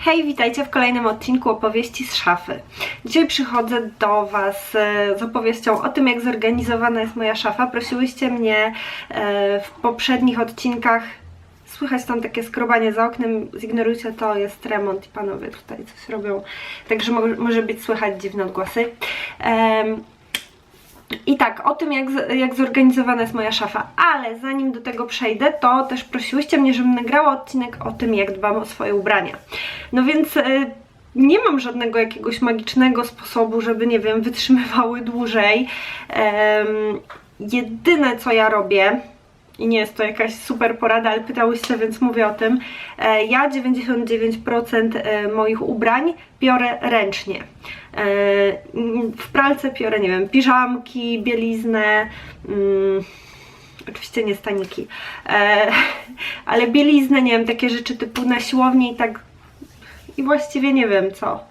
Hej, witajcie w kolejnym odcinku opowieści z szafy. Dzisiaj przychodzę do Was e, z opowieścią o tym, jak zorganizowana jest moja szafa. Prosiłyście mnie e, w poprzednich odcinkach. Słychać tam takie skrobanie za oknem, zignorujcie to, jest remont i panowie tutaj coś robią, także mo może być słychać dziwne odgłosy. Em, i tak, o tym jak, jak zorganizowana jest moja szafa, ale zanim do tego przejdę, to też prosiłyście mnie, żebym nagrała odcinek o tym, jak dbam o swoje ubrania. No więc y, nie mam żadnego jakiegoś magicznego sposobu, żeby, nie wiem, wytrzymywały dłużej. Em, jedyne co ja robię, i nie jest to jakaś super porada, ale pytałyście, więc mówię o tym. E, Ja 99% e, moich ubrań biorę ręcznie. E, W pralce biorę, nie wiem, piżamki, bieliznę, mm, oczywiście nie staniki, ale bieliznę, nie wiem, takie rzeczy typu na siłowni i tak i właściwie nie wiem co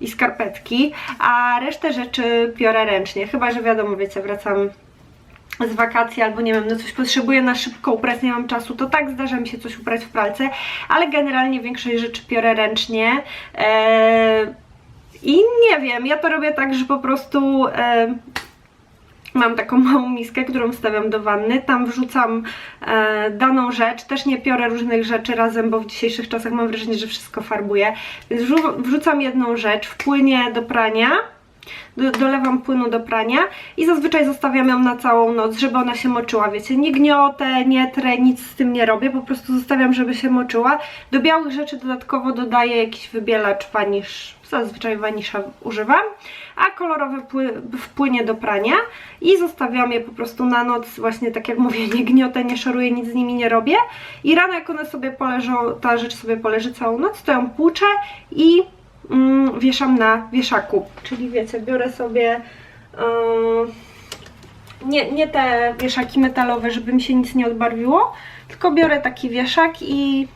i skarpetki, a resztę rzeczy biorę ręcznie, chyba, że wiadomo, wiecie, wracam z wakacji albo nie wiem, no coś potrzebuję na szybko uprać, nie mam czasu, to tak zdarza mi się coś uprać w pralce, ale generalnie większość rzeczy biorę ręcznie. Eee, I nie wiem, ja to robię tak, że po prostu e, mam taką małą miskę, którą stawiam do wanny, tam wrzucam e, daną rzecz, też nie piorę różnych rzeczy razem, bo w dzisiejszych czasach mam wrażenie, że wszystko farbuję, więc wrzu- wrzucam jedną rzecz, wpłynie do prania, do, dolewam płynu do prania i zazwyczaj zostawiam ją na całą noc, żeby ona się moczyła, wiecie, nie gniotę, nie trę, nic z tym nie robię, po prostu zostawiam, żeby się moczyła. Do białych rzeczy dodatkowo dodaję jakiś wybielacz wanisz, zazwyczaj wanisza używam, a kolorowy pły, wpłynie do prania i zostawiam je po prostu na noc, właśnie tak jak mówię, nie gniotę, nie szoruję, nic z nimi nie robię i rano jak one sobie poleżą, ta rzecz sobie poleży całą noc, to ją płuczę i mm, wieszam na wieszaku. Czyli wiecie, biorę sobie yy, nie, nie te wieszaki metalowe, żeby mi się nic nie odbarwiło, tylko biorę taki wieszak i yy,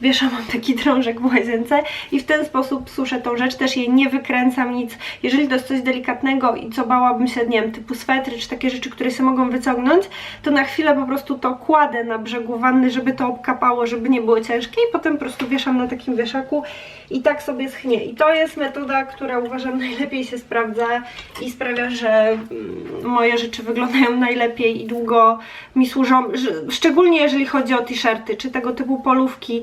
wieszam mam taki drążek w łazience i w ten sposób suszę tą rzecz, też jej nie wykręcam nic. Jeżeli to jest coś delikatnego i co bałabym się, nie wiem, typu swetry czy takie rzeczy, które się mogą wyciągnąć, to na chwilę po prostu to kładę na brzegu wanny, żeby to obkapało, żeby nie było ciężkie i potem po prostu wieszam na takim wieszaku i tak sobie schnie. I to jest metoda, która uważam najlepiej się sprawdza i sprawia, że mm, moje rzeczy wyglądają najlepiej i długo mi służą, szczególnie jeżeli chodzi o t-shirty czy tego typu polówki,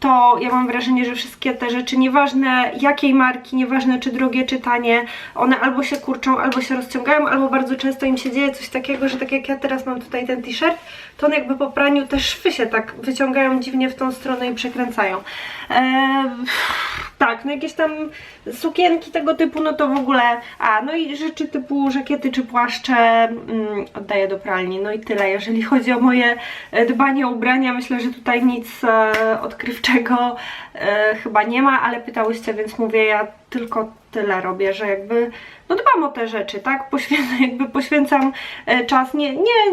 to ja mam wrażenie, że wszystkie te rzeczy, nieważne jakiej marki, nieważne czy drogie, czy tanie, one albo się kurczą, albo się rozciągają, albo bardzo często im się dzieje coś takiego, że tak jak ja teraz mam tutaj ten t-shirt, to on jakby po praniu te szwy się tak wyciągają dziwnie w tą stronę i przekręcają. Eee, tak, no jakieś tam sukienki tego typu, no to w ogóle, a no i rzeczy typu żakiety czy płaszcze mm, oddaję do pralni, no i tyle. Jeżeli chodzi o moje e, dbanie o ubrania, myślę, że tutaj nic e, odkrywczego e, chyba nie ma, ale pytałyście, więc mówię, ja tylko tyle robię, że jakby no dbam o te rzeczy, tak? Poświęcam, jakby poświęcam e, czas, nie, nie,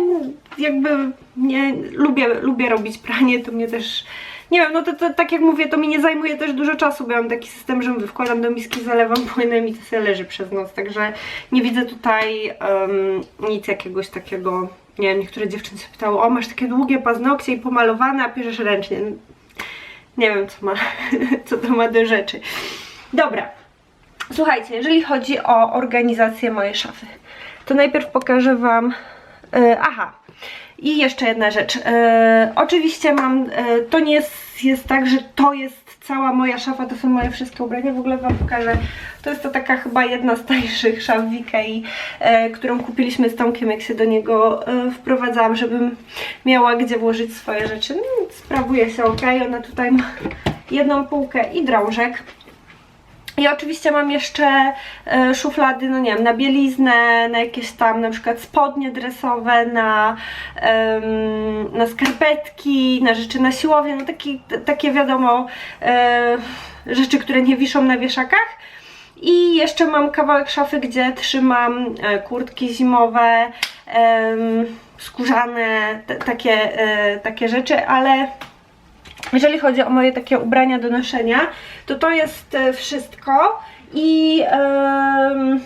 jakby nie, lubię, lubię robić pranie, to mnie też nie wiem, no to, to tak jak mówię, to mi nie zajmuje też dużo czasu, bo ja mam taki system, że wkładam do miski, zalewam płynem i to sobie leży przez noc, także nie widzę tutaj em, nic jakiegoś takiego, nie wiem, niektóre dziewczyny się pytały, o masz takie długie paznokcie i pomalowane, a piszesz ręcznie. Nie wiem, co ma, co to ma do rzeczy. Dobra, słuchajcie, jeżeli chodzi o organizację mojej szafy, to najpierw pokażę Wam, e, aha, i jeszcze jedna rzecz. E, oczywiście mam, e, to nie jest, jest tak, że to jest cała moja szafa, to są moje wszystkie ubrania. W ogóle Wam pokażę. To jest to taka chyba jedna z tańszych szaf w Ikei, e, którą kupiliśmy z Tomkiem, jak się do niego e, wprowadzałam, żebym miała gdzie włożyć swoje rzeczy. No, sprawuje się ok. Ona tutaj ma jedną półkę i drążek. I oczywiście mam jeszcze e, szuflady, no nie wiem, na bieliznę, na jakieś tam na przykład spodnie dresowe, na, na skarpetki, na rzeczy na siłownię, no taki, takie wiadomo e, rzeczy, które nie wiszą na wieszakach. I jeszcze mam kawałek szafy, gdzie trzymam e, kurtki zimowe, em, skórzane, takie, e, takie rzeczy, ale jeżeli chodzi o moje takie ubrania do noszenia, to to jest e, wszystko i, e,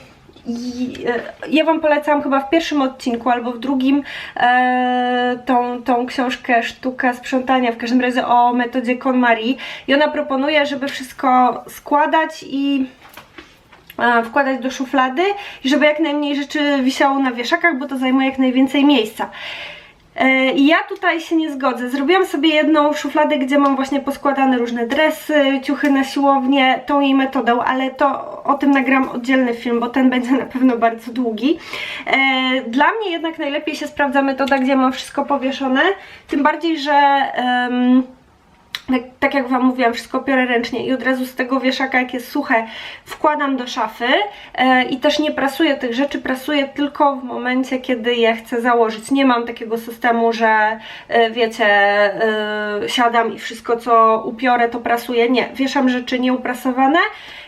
ja Wam polecam chyba w pierwszym odcinku albo w drugim e, tą, tą książkę Sztuka Sprzątania, w każdym razie o metodzie KonMari i ona proponuje, żeby wszystko składać i e, wkładać do szuflady i żeby jak najmniej rzeczy wisiało na wieszakach, bo to zajmuje jak najwięcej miejsca. E, ja tutaj się nie zgodzę. Zrobiłam sobie jedną szufladę, gdzie mam właśnie poskładane różne dresy, ciuchy na siłownię, tą jej metodą, ale to o tym nagram oddzielny film, bo ten będzie na pewno bardzo długi. E, Dla mnie jednak najlepiej się sprawdza metoda, gdzie mam wszystko powieszone, tym bardziej, że em, tak, jak Wam mówiłam, wszystko biorę ręcznie i od razu z tego wieszaka, jak jest suche, wkładam do szafy e, i też nie prasuję tych rzeczy, prasuję tylko w momencie, kiedy je chcę założyć. Nie mam takiego systemu, że e, wiecie, e, siadam i wszystko co upiorę to prasuję. Nie, wieszam rzeczy nieuprasowane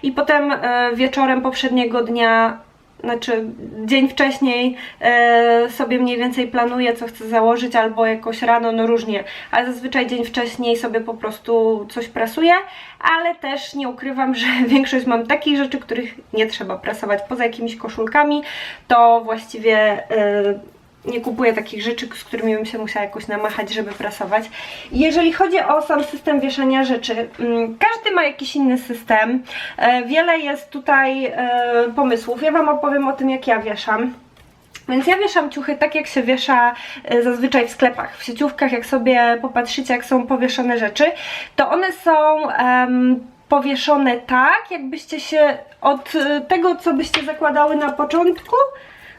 i potem wieczorem poprzedniego dnia znaczy dzień wcześniej e, sobie mniej więcej planuję, co chcę założyć, albo jakoś rano, no różnie, ale zazwyczaj dzień wcześniej sobie po prostu coś prasuję, ale też nie ukrywam, że większość mam takich rzeczy, których nie trzeba prasować. Poza jakimiś koszulkami, to właściwie e, nie kupuję takich rzeczy, z którymi bym się musiała jakoś namachać, żeby prasować. Jeżeli chodzi o sam system wieszania rzeczy, mm, każdy ma jakiś inny system. E, Wiele jest tutaj e, pomysłów. Ja Wam opowiem o tym, jak ja wieszam. Więc ja wieszam ciuchy tak, jak się wiesza e, zazwyczaj w sklepach, w sieciówkach, jak sobie popatrzycie, jak są powieszone rzeczy, to one są em, powieszone tak, jakbyście się od tego, co byście zakładały na początku,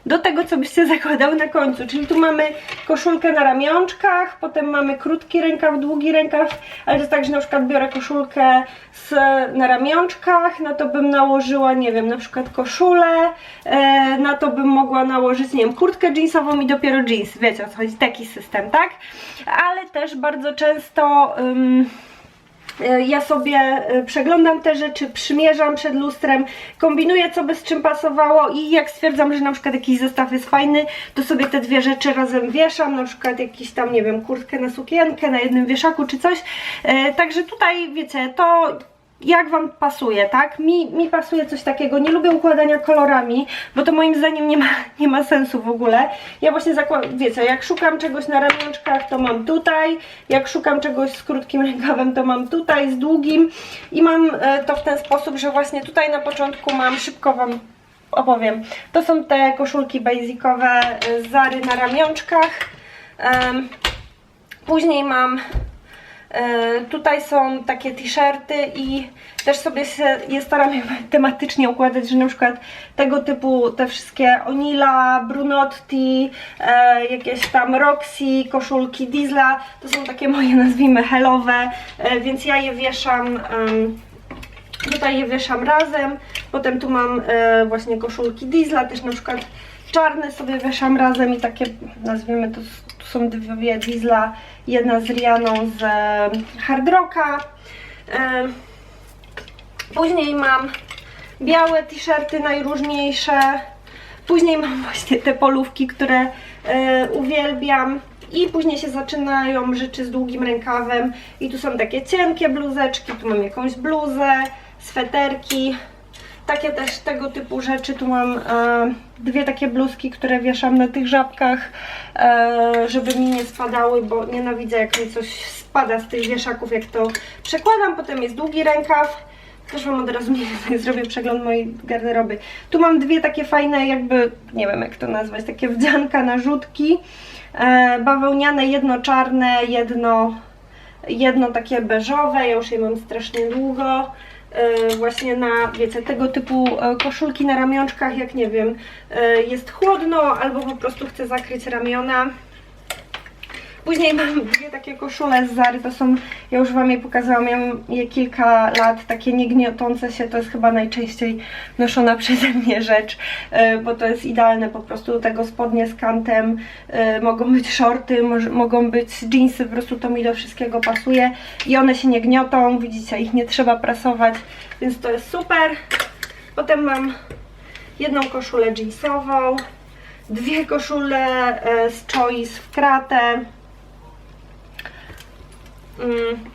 do tego, co byście zakładały na końcu. Czyli tu mamy koszulkę na ramionczkach, potem mamy krótki rękaw, długi rękaw, ale to jest tak, że na przykład biorę koszulkę z, na ramionczkach, na to bym nałożyła, nie wiem, na przykład koszulę, e, na to bym mogła nałożyć, nie wiem, kurtkę jeansową i dopiero jeans. Wiecie o co chodzi, taki system, tak? Ale też bardzo często... ym, ja sobie e, przeglądam te rzeczy, przymierzam przed lustrem, kombinuję co by z czym pasowało i jak stwierdzam, że na przykład jakiś zestaw jest fajny, to sobie te dwie rzeczy razem wieszam, na przykład jakiś tam, nie wiem, kurtkę na sukienkę na jednym wieszaku czy coś. E, Także tutaj, wiecie, to jak Wam pasuje, tak? Mi, mi pasuje coś takiego, nie lubię układania kolorami, bo to moim zdaniem nie ma, nie ma sensu w ogóle. Ja właśnie zakładam, wiecie, jak szukam czegoś na ramionczkach, to mam tutaj, jak szukam czegoś z krótkim rękawem, to mam tutaj, z długim i mam e, to w ten sposób, że właśnie tutaj na początku mam, szybko Wam opowiem, to są te koszulki basicowe e, z Zary na ramionczkach. Później mam Tutaj są takie t-shirty i też sobie je staram tematycznie układać, że na przykład tego typu te wszystkie Onila, Brunotti, e, jakieś tam Roxy, koszulki Diesla, to są takie moje nazwijmy helowe, e, więc ja je wieszam Tutaj je wieszam razem, potem tu mam e, właśnie koszulki Diesla, też na przykład czarne sobie wieszam razem i takie, nazwijmy to, są dwie Diesla, jedna z Rianą z Hard Rocka. Później mam białe t-shirty najróżniejsze, później mam właśnie te polówki, które e, uwielbiam. I później się zaczynają rzeczy z długim rękawem i tu są takie cienkie bluzeczki, tu mam jakąś bluzę, sweterki, takie też tego typu rzeczy. Tu mam e, dwie takie bluzki, które wieszam na tych żabkach, e, żeby mi nie spadały, bo nienawidzę jak mi coś spada z tych wieszaków, jak to przekładam. Potem jest długi rękaw. Też Wam od razu więcej zrobię przegląd mojej garderoby. Tu mam dwie takie fajne, jakby, nie wiem jak to nazwać, takie wdzianka na rzutki. E, bawełniane, jedno czarne, jedno, jedno takie beżowe. Ja już je mam strasznie długo właśnie na, wiecie, tego typu e, koszulki na ramionczkach, jak nie wiem, e, jest chłodno albo po prostu chcę zakryć ramiona. Później mam dwie takie koszule z Zary, to są, ja już Wam je pokazałam, ja mam je kilka lat, takie niegniotące się, to jest chyba najczęściej noszona przeze mnie rzecz, e, bo to jest idealne po prostu do tego spodnie z kantem, e, mogą być shorty, mogą być jeansy, po prostu to mi do wszystkiego pasuje i one się nie gniotą, widzicie, ich nie trzeba prasować, więc to jest super. Potem mam jedną koszulę jeansową, dwie koszule e, z Choice w kratę,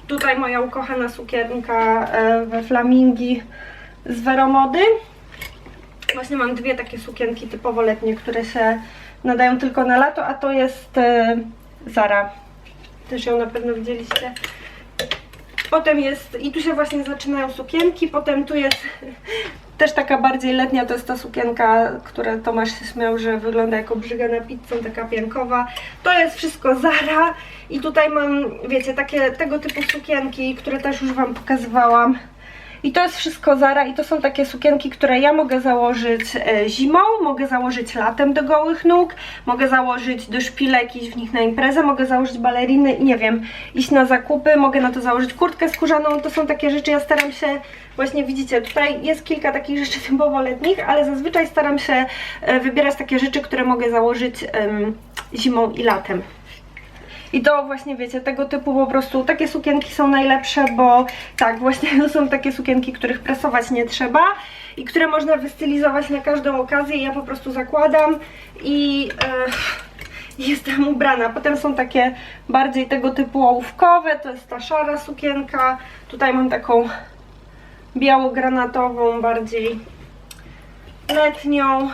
Tutaj moja ukochana sukienka e, we flamingi z Weromody. Właśnie mam dwie takie sukienki typowo letnie, które się nadają tylko na lato, a to jest e, Zara. Też ją na pewno widzieliście. Potem jest, i tu się właśnie zaczynają sukienki, potem tu jest też taka bardziej letnia, to jest ta sukienka, która Tomasz się śmiał, że wygląda jako brzyga na pizzę, taka piankowa. To jest wszystko Zara i tutaj mam, wiecie, takie tego typu sukienki, które też już Wam pokazywałam. I to jest wszystko Zara i to są takie sukienki, które ja mogę założyć e, zimą, mogę założyć latem do gołych nóg, mogę założyć do szpilek, iść w nich na imprezę, mogę założyć baleriny i nie wiem, iść na zakupy, mogę na to założyć kurtkę skórzaną, to są takie rzeczy, ja staram się, właśnie widzicie, tutaj jest kilka takich rzeczy typowo letnich, ale zazwyczaj staram się e, wybierać takie rzeczy, które mogę założyć zimą i latem. I to właśnie wiecie, tego typu po prostu takie sukienki są najlepsze, bo tak, właśnie to są takie sukienki, których presować nie trzeba i które można wystylizować na każdą okazję. Ja po prostu zakładam i e, jestem ubrana. Potem są takie bardziej tego typu ołówkowe, to jest ta szara sukienka. Tutaj mam taką biało-granatową, bardziej letnią.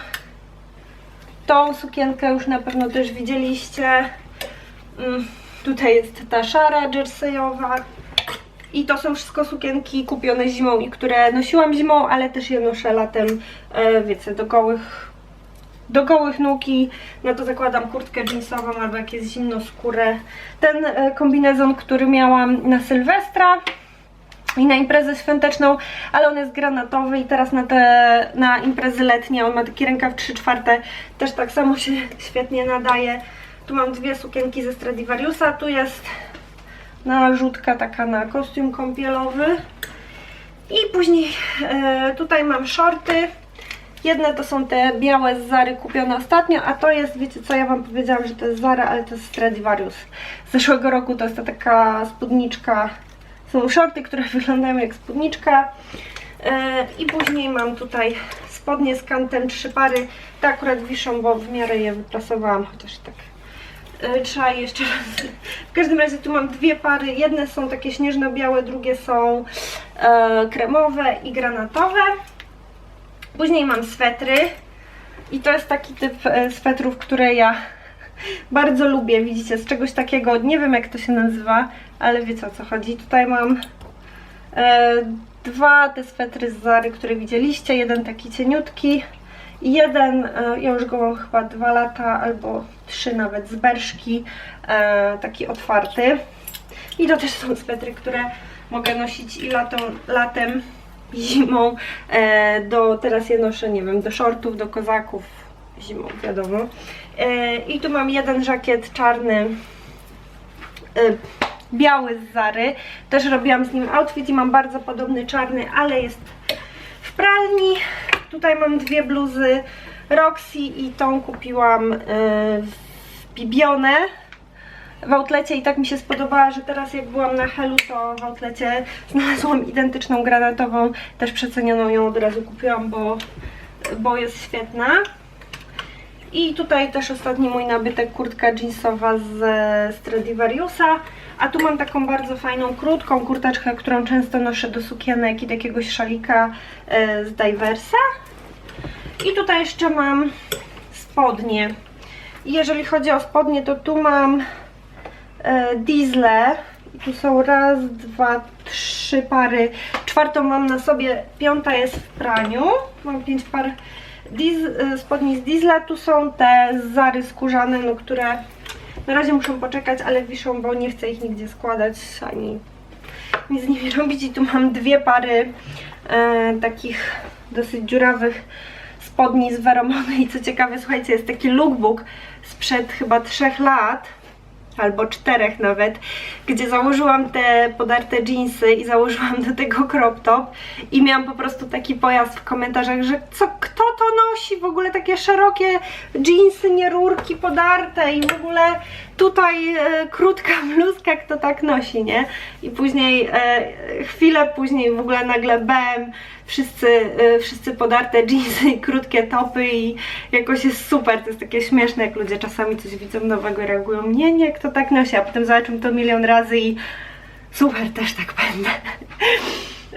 Tą sukienkę już na pewno też widzieliście. Mm, Tutaj jest ta szara jerseyowa. I to są wszystko sukienki kupione zimą i które nosiłam zimą, ale też je noszę latem, e, wiecie, do gołych, do gołych nóg i na to zakładam kurtkę jeansową albo jak jest zimno skórę. Ten e, kombinezon, który miałam na Sylwestra i na imprezę świąteczną, ale on jest granatowy i teraz na te na imprezy letnie on ma taki rękaw 3 czwarte, też tak samo się świetnie nadaje. Tu mam dwie sukienki ze Stradivariusa, tu jest narzutka taka na kostium kąpielowy i później e, tutaj mam shorty. Jedne to są te białe z Zary kupione ostatnio, a to jest, wiecie co, ja Wam powiedziałam, że to jest Zara, ale to jest Stradivarius. Z zeszłego roku to jest ta taka spódniczka, są shorty, które wyglądają jak spódniczka. E, I później mam tutaj spodnie z kantem, trzy pary. Te akurat wiszą, bo w miarę je wyprasowałam, chociaż tak e, trzeba je jeszcze raz. W każdym razie tu mam dwie pary. Jedne są takie śnieżno-białe, drugie są e, kremowe i granatowe. Później mam swetry. I to jest taki typ swetrów, które ja bardzo lubię. Widzicie, z czegoś takiego, nie wiem jak to się nazywa, ale wiecie o co chodzi. Tutaj mam e, dwa te swetry z Zary, które widzieliście. Jeden taki cieniutki jeden, e, ja już go mam chyba dwa lata albo trzy nawet, z Berszki, e, taki otwarty. I to też są swetry, które mogę nosić i latem, latem i zimą. E, do, teraz je noszę, nie wiem, do shortów, do kozaków, zimą wiadomo. E, I tu mam jeden żakiet czarny, e, biały z Zary. Też robiłam z nim outfit i mam bardzo podobny czarny, ale jest w pralni. Tutaj mam dwie bluzy Roxy i tą kupiłam e, w Bibione w outlecie i tak mi się spodobała, że teraz jak byłam na Helu, to w outlecie znalazłam identyczną granatową, też przecenioną ją od razu kupiłam, bo, bo jest świetna. I tutaj też ostatni mój nabytek, kurtka jeansowa z Stradivariusa. A tu mam taką bardzo fajną, krótką kurteczkę, którą często noszę do sukienek i jakiegoś szalika e, z Diversa. I tutaj jeszcze mam spodnie. Jeżeli chodzi o spodnie, to tu mam e, diesle. Tu są raz, dwa, trzy pary. Czwartą mam na sobie, piąta jest w praniu. Mam pięć par diz, e, spodni z diesla. Tu są te Zary skórzane, no, które na razie muszą poczekać, ale wiszą, bo nie chcę ich nigdzie składać ani nic z nimi robić. I tu mam dwie pary e, takich dosyć dziurawych spodni z Veromony i co ciekawe, słuchajcie, jest taki lookbook sprzed chyba trzech lat albo czterech nawet, gdzie założyłam te podarte jeansy i założyłam do tego crop top i miałam po prostu taki pojazd w komentarzach, że co, kto to nosi, w ogóle takie szerokie jeansy, nie rurki podarte i w ogóle tutaj e, krótka bluzka, kto tak nosi, nie? I później, e, chwilę później w ogóle nagle bam, wszyscy, e, wszyscy podarte jeansy i krótkie topy i jakoś jest super, to jest takie śmieszne, jak ludzie czasami coś widzą nowego i reagują, nie, nie, kto tak nosi, a potem zobaczą to milion razy i super, też tak będę.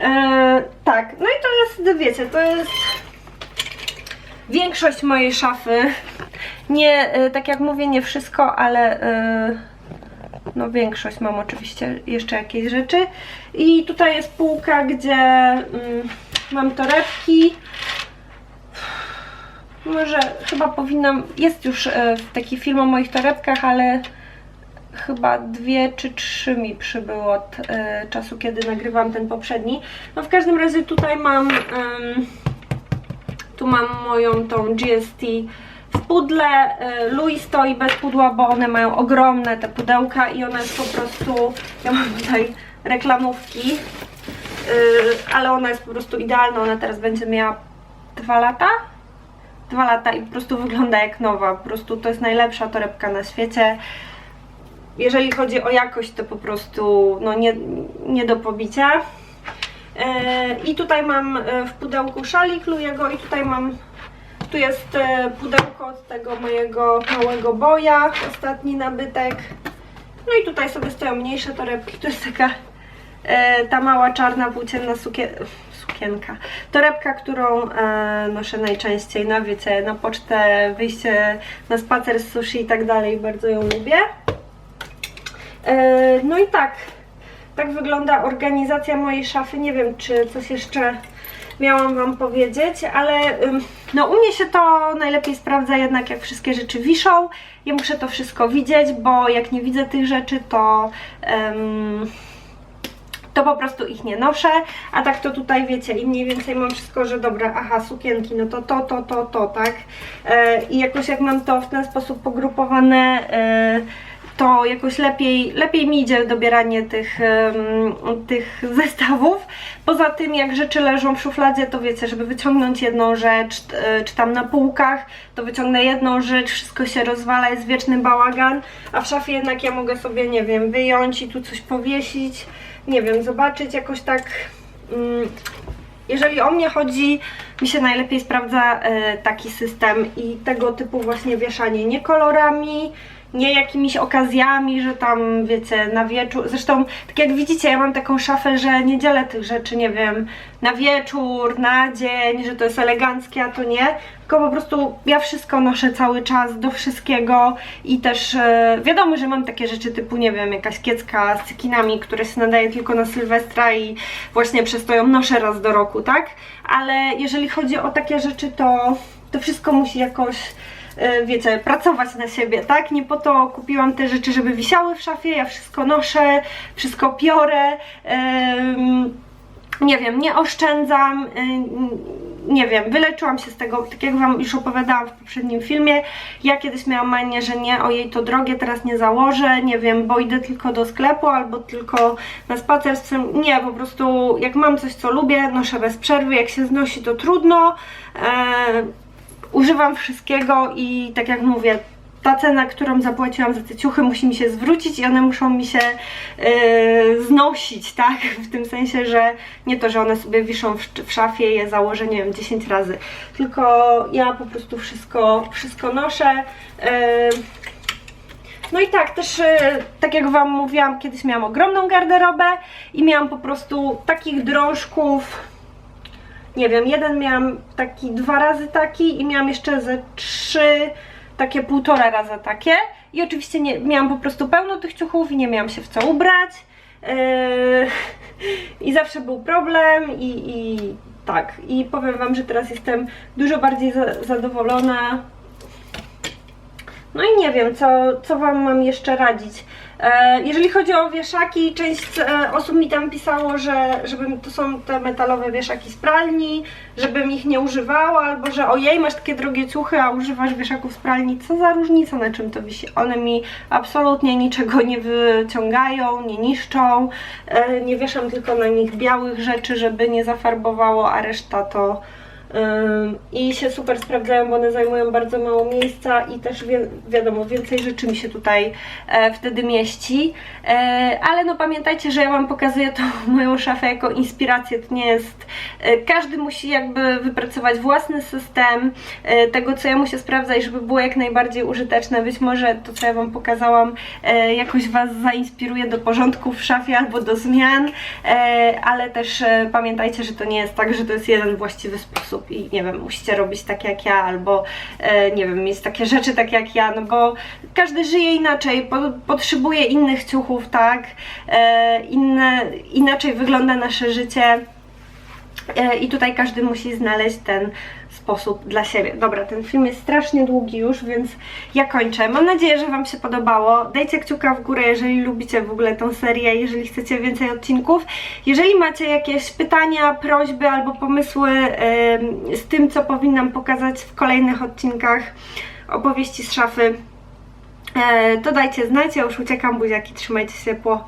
E, tak, no i to jest, wiecie, to jest większość mojej szafy. Nie, y, tak jak mówię, nie wszystko, ale y, no większość mam oczywiście jeszcze jakieś rzeczy. I tutaj jest półka, gdzie mm, mam torebki. Może chyba powinnam, jest już e, taki film o moich torebkach, ale chyba dwie czy trzy mi przybyło od e, czasu, kiedy nagrywam ten poprzedni. No w każdym razie tutaj mam, tu mam moją tą GST w pudle. E, Louis stoi bez pudła, bo one mają ogromne te pudełka i ona jest po prostu, ja mam tutaj reklamówki, e, ale ona jest po prostu idealna, ona teraz będzie miała dwa lata, dwa lata i po prostu wygląda jak nowa. Po prostu to jest najlepsza torebka na świecie. Jeżeli chodzi o jakość, to po prostu no nie, nie do pobicia. E, I tutaj mam w pudełku szalik Lujego i tutaj mam, tu jest e, pudełko od tego mojego małego boja, ostatni nabytek. No i tutaj sobie stoją mniejsze torebki, to jest taka e, ta mała czarna płócienna sukien sukienka. Torebka, którą e, noszę najczęściej na wiecie, na pocztę, wyjście na spacer z sushi i tak dalej, bardzo ją lubię. E, no i tak, tak wygląda organizacja mojej szafy. Nie wiem, czy coś jeszcze miałam Wam powiedzieć, ale no u mnie się to najlepiej sprawdza jednak jak wszystkie rzeczy wiszą. Ja muszę to wszystko widzieć, bo jak nie widzę tych rzeczy, to ym, to po prostu ich nie noszę, a tak to tutaj wiecie i mniej więcej mam wszystko, że dobra, aha, sukienki, no to to, to, to, to, tak e, i jakoś jak mam to w ten sposób pogrupowane, e, to jakoś lepiej, lepiej mi idzie dobieranie tych, tych zestawów. Poza tym, jak rzeczy leżą w szufladzie, to wiecie, żeby wyciągnąć jedną rzecz, e, czy tam na półkach, to wyciągnę jedną rzecz, wszystko się rozwala, jest wieczny bałagan, a w szafie jednak ja mogę sobie, nie wiem, wyjąć i tu coś powiesić, nie wiem, zobaczyć jakoś tak. Mm, jeżeli o mnie chodzi, mi się najlepiej sprawdza e, taki system i tego typu właśnie wieszanie, nie kolorami, nie jakimiś okazjami, że tam wiecie, na wieczór. Zresztą, tak jak widzicie, ja mam taką szafę, że nie dzielę tych rzeczy, nie wiem, na wieczór, na dzień, że to jest eleganckie, a to nie. Tylko po prostu ja wszystko noszę cały czas do wszystkiego i też e, wiadomo, że mam takie rzeczy typu, nie wiem, jakaś kiecka z cekinami, które się nadaje tylko na Sylwestra i właśnie przez to ją noszę raz do roku, tak? Ale jeżeli chodzi o takie rzeczy, to, to wszystko musi jakoś wiecie, pracować na siebie, tak? Nie po to kupiłam te rzeczy, żeby wisiały w szafie, ja wszystko noszę, wszystko piorę, nie wiem, nie oszczędzam, y, nie wiem, wyleczyłam się z tego, tak jak Wam już opowiadałam w poprzednim filmie, ja kiedyś miałam manię, że nie, ojej to drogie, teraz nie założę, nie wiem, bo idę tylko do sklepu albo tylko na spacer z psem, nie, po prostu jak mam coś, co lubię, noszę bez przerwy, jak się znosi, to trudno, e, używam wszystkiego i tak jak mówię, ta cena, którą zapłaciłam za te ciuchy musi mi się zwrócić i one muszą mi się yy, znosić, tak? W tym sensie, że nie to, że one sobie wiszą w, w szafie je założę, nie wiem, 10 razy, tylko ja po prostu wszystko, wszystko noszę. Yy, no i tak, też e, tak jak Wam mówiłam, kiedyś miałam ogromną garderobę i miałam po prostu takich drążków, nie wiem, jeden miałam taki dwa razy taki i miałam jeszcze ze trzy takie półtora raza takie. I oczywiście nie, miałam po prostu pełno tych ciuchów i nie miałam się w co ubrać. Yy, i zawsze był problem i, i tak, i powiem Wam, że teraz jestem dużo bardziej za, zadowolona. No i nie wiem, co, co Wam mam jeszcze radzić. E, jeżeli chodzi o wieszaki, część e, osób mi tam pisało, że żebym, to są te metalowe wieszaki z pralni, żebym ich nie używała, albo że ojej, masz takie drogie ciuchy, a używasz wieszaków z pralni. Co za różnica, na czym to wisi? One mi absolutnie niczego nie wyciągają, nie niszczą. E, nie wieszam tylko na nich białych rzeczy, żeby nie zafarbowało, a reszta to I się super sprawdzają, bo one zajmują bardzo mało miejsca i też wi wiadomo, więcej rzeczy mi się tutaj e, wtedy mieści. E, ale no pamiętajcie, że ja Wam pokazuję tą moją szafę jako inspirację. To nie jest. E, każdy musi jakby wypracować własny system e, tego, co ja mu się sprawdza i żeby było jak najbardziej użyteczne. Być może to, co ja Wam pokazałam, e, jakoś Was zainspiruje do porządku w szafie albo do zmian, e, ale też e, pamiętajcie, że to nie jest tak, że to jest jeden właściwy sposób. I nie wiem, musicie robić tak jak ja, albo e, nie wiem, mieć takie rzeczy tak jak ja, no bo każdy żyje inaczej, po, potrzebuje innych ciuchów, tak? E, inne, inaczej wygląda nasze życie. E, I tutaj każdy musi znaleźć ten sposób dla siebie. Dobra, ten film jest strasznie długi już, więc ja kończę. Mam nadzieję, że Wam się podobało. Dajcie kciuka w górę, jeżeli lubicie w ogóle tą serię, jeżeli chcecie więcej odcinków. Jeżeli macie jakieś pytania, prośby albo pomysły em, z tym, co powinnam pokazać w kolejnych odcinkach opowieści z szafy, e, to dajcie znać. Ja już uciekam, buziaki, trzymajcie się ciepło.